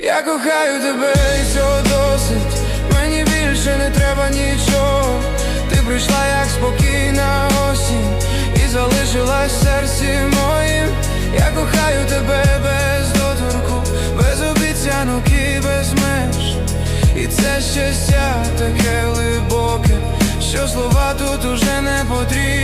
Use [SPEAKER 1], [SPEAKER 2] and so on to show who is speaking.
[SPEAKER 1] Я кохаю тебе і цього досить. Мені більше не треба нічого. Ти прийшла як спокійна осінь і залишилась в серці моїм. Я кохаю тебе без доторку, без обіцянок і без меж. І це щастя таке глибоке, що слова тут уже не потрібні.